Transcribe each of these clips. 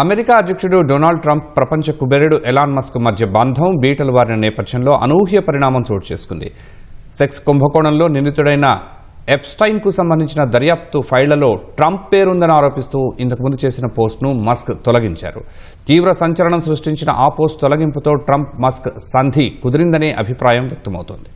America అధ్యక్షుడు Donald Trump ప్రపంచ కుబేరుడు ఎలాన్ మస్క్ మధ్య బంధం బీటలు వారిన నేపథ్యంలో అనూహ్య పరిణామం చోటు చేసుకుంది. సెక్స్ కుంభకోణంలో నిందితుడైన ఎప్స్టైన్కు సంబంధించిన దర్యాప్తు ఫైళ్ళలో ట్రంప్ పేరుందని ఆరోపిస్తూ ఇంతకుముందు చేసిన పోస్ట్ను మస్క్ తొలగించారు. తీవ్ర సంచలనం సృష్టించిన ఆ పోస్ట్ తొలగింపుతో ట్రంప్ మస్క్ సంధి కుదిరిందనే అభిప్రాయం వ్యక్తమవుతోంది.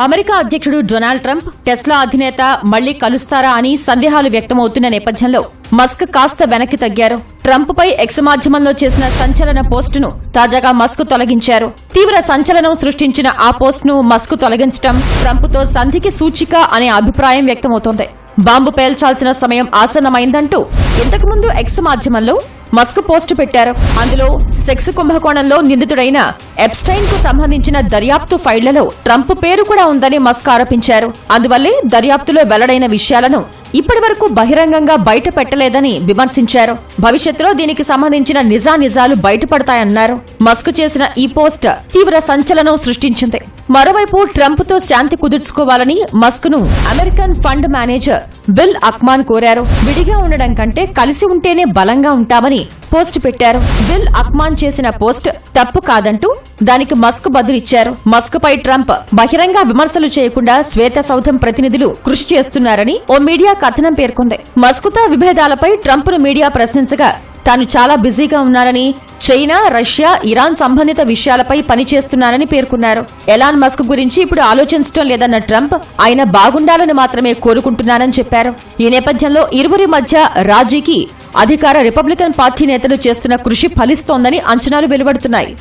అమెరికా అధ్యక్షుడు డొనాల్డ్ ట్రంప్ టెస్లా అధినేత మళ్ళీ కలుస్తారా అని సందేహాలు వ్యక్తమవుతున్న నేపథ్యంలో మస్క్ కాస్త వెనక్కి తగ్గారు. ట్రంప్ పై ఎక్స్ మాధ్యమంలో చేసిన సంచలన పోస్టును తాజాగా మస్క్ తొలగించారు. తీవ్ర సంచలనం సృష్టించిన ఆ పోస్టును మస్క్ తొలగించడం ట్రంప్తో సంధికి సూచిక అనే అభిప్రాయం వ్యక్తమవుతోంది. బాంబు పేల్చాల్సిన సమయం ఆసన్నమైందంటూ ఇంతకుముందు ఎక్స్ మాధ్యమంలో మస్క్ పోస్టు పెట్టారు. అందులో సెక్స్ కుంభకోణంలో నిందితుడైన ఎప్స్టైన్కు సంబంధించిన దర్యాప్తు ఫైళ్ళలో ట్రంప్ పేరు కూడా ఉందని మస్క్ ఆరోపించారు. అందువల్లే దర్యాప్తులో వెల్లడైన విషయాలను ఇప్పటి వరకు బహిరంగంగా బయట పెట్టలేదని విమర్శించారు. భవిష్యత్తులో దీనికి సంబంధించిన నిజానిజాలు బయటపడతాయన్నారు. మస్క్ చేసిన ఈ పోస్ట్ తీవ్ర సంచలనం సృష్టించింది. మరోవైపు ట్రంప్తో శాంతి కుదుర్చుకోవాలని మస్క్ను American fund manager Bill Ackman కోరారు. విడిగా ఉండడం కంటే కలిసి ఉంటేనే బలంగా ఉంటామని పోస్ట్ పెట్టారు. బిల్ అక్మాన్ చేసిన పోస్ట్ తప్పు కాదంటూ దానికి మస్క్ బదులిచ్చారు. మస్క్ పై ట్రంప్ బహిరంగ విమర్శలు చేయకుండా శ్వేత సౌధం ప్రతినిధులు కృషి చేస్తున్నారని ఓ మీడియా కథనం పేర్కొంది. మస్కుతో విభేదాలపై ట్రంప్ను మీడియా ప్రశ్నించగా తాను చాలా బిజీగా ఉన్నారని చైనా రష్యా ఇరాన్ సంబంధిత విషయాలపై పనిచేస్తున్నారని పేర్కొన్నారు. ఎలాన్ మస్క్ గురించి ఇప్పుడు ఆలోచించడం లేదన్న ట్రంప్ ఆయన బాగుండాలని మాత్రమే కోరుకుంటున్నానని చెప్పారు. ఈ నేపథ్యంలో ఇరువురి మధ్య రాజీకి అధికార రిపబ్లికన్ పార్టీ నేతలు చేస్తున్న కృషి ఫలిస్తోందని అంచనాలు వెలువడుతున్నాయి.